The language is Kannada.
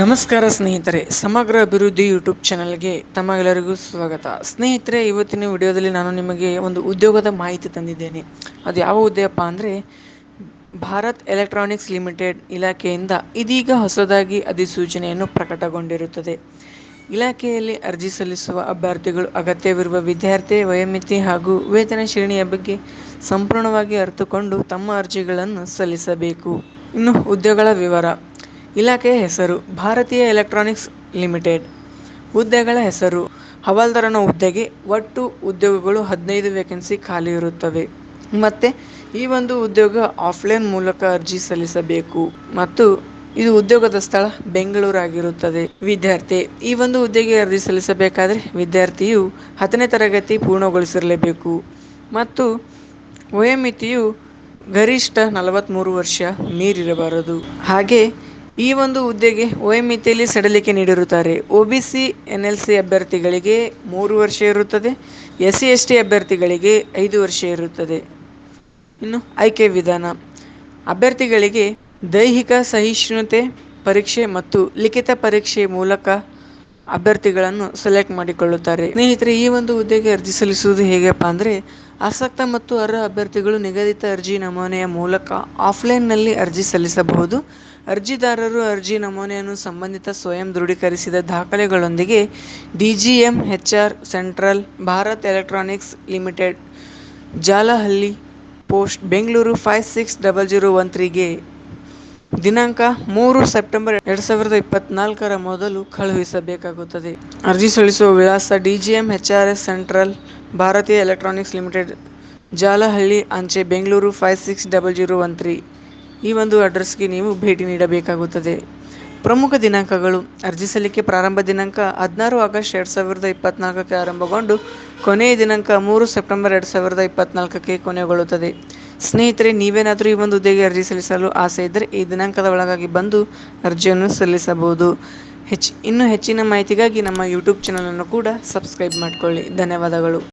ನಮಸ್ಕಾರ ಸ್ನೇಹಿತರೆ, ಸಮಗ್ರ ಅಭಿವೃದ್ಧಿ ಯೂಟ್ಯೂಬ್ ಚಾನಲ್ಗೆ ತಮಗೆಲ್ಲರಿಗೂ ಸ್ವಾಗತ. ಸ್ನೇಹಿತರೆ, ಇವತ್ತಿನ ವಿಡಿಯೋದಲ್ಲಿ ನಾನು ನಿಮಗೆ ಒಂದು ಉದ್ಯೋಗದ ಮಾಹಿತಿ ತಂದಿದ್ದೇನೆ. ಅದು ಯಾವ ಉದ್ಯಪ್ಪ ಅಂದರೆ, ಭಾರತ್ ಎಲೆಕ್ಟ್ರಾನಿಕ್ಸ್ ಲಿಮಿಟೆಡ್ ಇಲಾಖೆಯಿಂದ ಇದೀಗ ಹೊಸದಾಗಿ ಅಧಿಸೂಚನೆಯನ್ನು ಪ್ರಕಟಗೊಂಡಿರುತ್ತದೆ. ಇಲಾಖೆಯಲ್ಲಿ ಅರ್ಜಿ ಸಲ್ಲಿಸುವ ಅಭ್ಯರ್ಥಿಗಳು ಅಗತ್ಯವಿರುವ ವಿದ್ಯಾರ್ಥಿ, ವಯೋಮಿತಿ ಹಾಗೂ ವೇತನ ಶ್ರೇಣಿಯ ಬಗ್ಗೆ ಸಂಪೂರ್ಣವಾಗಿ ಅರಿತುಕೊಂಡು ತಮ್ಮ ಅರ್ಜಿಗಳನ್ನು ಸಲ್ಲಿಸಬೇಕು. ಇನ್ನು ಉದ್ಯೋಗಗಳ ವಿವರ. ಇಲಾಖೆಯ ಹೆಸರು ಭಾರತೀಯ ಎಲೆಕ್ಟ್ರಾನಿಕ್ಸ್ ಲಿಮಿಟೆಡ್. ಹುದ್ದೆಗಳ ಹೆಸರು ಹವಾಲ್ದಾರನ ಹುದ್ದೆಗೆ ಒಟ್ಟು ಉದ್ಯೋಗಗಳು ಹದಿನೈದು ವೇಕೆನ್ಸಿ ಖಾಲಿ ಇರುತ್ತವೆ. ಮತ್ತು ಈ ಒಂದು ಉದ್ಯೋಗ ಆಫ್ಲೈನ್ ಮೂಲಕ ಅರ್ಜಿ ಸಲ್ಲಿಸಬೇಕು. ಮತ್ತು ಇದು ಉದ್ಯೋಗದ ಸ್ಥಳ ಬೆಂಗಳೂರು ಆಗಿರುತ್ತದೆ ವಿದ್ಯಾರ್ಥಿ, ಈ ಒಂದು ಹುದ್ದೆಗೆ ಅರ್ಜಿ ಸಲ್ಲಿಸಬೇಕಾದರೆ ವಿದ್ಯಾರ್ಥಿಯು ಹತ್ತನೇ ತರಗತಿ ಪೂರ್ಣಗೊಳಿಸಿರಲೇಬೇಕು. ಮತ್ತು ವಯೋಮಿತಿಯು ಗರಿಷ್ಠ ನಲವತ್ತ್ಮೂರು ವರ್ಷ ಮೀರಿರಬಾರದು. ಹಾಗೆ ಈ ಒಂದು ಹುದ್ದೆಗೆ ವಯೋಮಿತಿಯಲ್ಲಿ ಸಡಿಲಿಕೆ ನೀಡಿರುತ್ತಾರೆ. O B C, N L C ಅಭ್ಯರ್ಥಿಗಳಿಗೆ ಮೂರು ವರ್ಷ ಇರುತ್ತದೆ. ಎಸ್ ಸಿ ಎಸ್ ಟಿ ಅಭ್ಯರ್ಥಿಗಳಿಗೆ ಐದು ವರ್ಷ ಇರುತ್ತದೆ. ಇನ್ನು ಆಯ್ಕೆ ವಿಧಾನ. ಅಭ್ಯರ್ಥಿಗಳಿಗೆ ದೈಹಿಕ ಸಹಿಷ್ಣುತೆ ಪರೀಕ್ಷೆ ಮತ್ತು ಲಿಖಿತ ಪರೀಕ್ಷೆ ಮೂಲಕ ಅಭ್ಯರ್ಥಿಗಳನ್ನು ಸೆಲೆಕ್ಟ್ ಮಾಡಿಕೊಳ್ಳುತ್ತಾರೆ. ಸ್ನೇಹಿತರೆ, ಈ ಒಂದು ಹುದ್ದೆಗೆ ಅರ್ಜಿ ಸಲ್ಲಿಸುವುದು ಹೇಗಪ್ಪ ಅಂದರೆ ಆಸಕ್ತ ಮತ್ತು ಅರ್ಹ ಅಭ್ಯರ್ಥಿಗಳು ನಿಗದಿತ ಅರ್ಜಿ ನಮೂನೆಯ ಮೂಲಕ ಆಫ್ಲೈನ್ನಲ್ಲಿ ಅರ್ಜಿ ಸಲ್ಲಿಸಬಹುದು. ಅರ್ಜಿದಾರರು ಅರ್ಜಿ ನಮೂನೆಯನ್ನು ಸಂಬಂಧಿತ ಸ್ವಯಂ ದೃಢೀಕರಿಸಿದ ದಾಖಲೆಗಳೊಂದಿಗೆ DGM, HR central, Bharat electronics limited, Jalahalli post, Bengaluru five six double zero one ತ್ರೀಗೆ ದಿನಾಂಕ ಮೂರು ಸೆಪ್ಟೆಂಬರ್ ಎರಡು ಸಾವಿರದ ಇಪ್ಪತ್ನಾಲ್ಕರ ಮೊದಲು ಕಳುಹಿಸಬೇಕಾಗುತ್ತದೆ. ಅರ್ಜಿ ಸಲ್ಲಿಸುವ ವಿಳಾಸ DGM HRS central Bharatiya electronics limited, Jalahalli, ಅಂಚೆ, Bengaluru five six double zero one three ಈ ಒಂದು ಅಡ್ರೆಸ್ಗೆ ನೀವು ಭೇಟಿ ನೀಡಬೇಕಾಗುತ್ತದೆ. ಪ್ರಮುಖ ದಿನಾಂಕಗಳು. ಅರ್ಜಿ ಸಲ್ಲಿಕೆ ಪ್ರಾರಂಭ ದಿನಾಂಕ ಹದಿನಾರು ಆಗಸ್ಟ್ ಎರಡು ಸಾವಿರದ ಇಪ್ಪತ್ನಾಲ್ಕಕ್ಕೆ ಆರಂಭಗೊಂಡು, ಕೊನೆಯ ದಿನಾಂಕ ಮೂರು ಸೆಪ್ಟೆಂಬರ್ ಎರಡು ಸಾವಿರದ ಇಪ್ಪತ್ನಾಲ್ಕಕ್ಕೆ ಕೊನೆಗೊಳ್ಳುತ್ತದೆ. ಸ್ನೇಹಿತರೆ, ನೀವೇನಾದರೂ ಈ ಒಂದು ಹುದ್ದೆಗೆ ಅರ್ಜಿ ಸಲ್ಲಿಸಲು ಆಸೆ ಇದ್ದರೆ ಈ ದಿನಾಂಕದ ಒಳಗಾಗಿ ಬಂದು ಅರ್ಜಿಯನ್ನು ಸಲ್ಲಿಸಬಹುದು. ಹೆಚ್ಚು, ಇನ್ನೂ ಹೆಚ್ಚಿನ ಮಾಹಿತಿಗಾಗಿ ನಮ್ಮ ಯೂಟ್ಯೂಬ್ ಚಾನಲನ್ನು ಕೂಡ ಸಬ್ಸ್ಕ್ರೈಬ್ ಮಾಡಿಕೊಳ್ಳಿ. ಧನ್ಯವಾದಗಳು.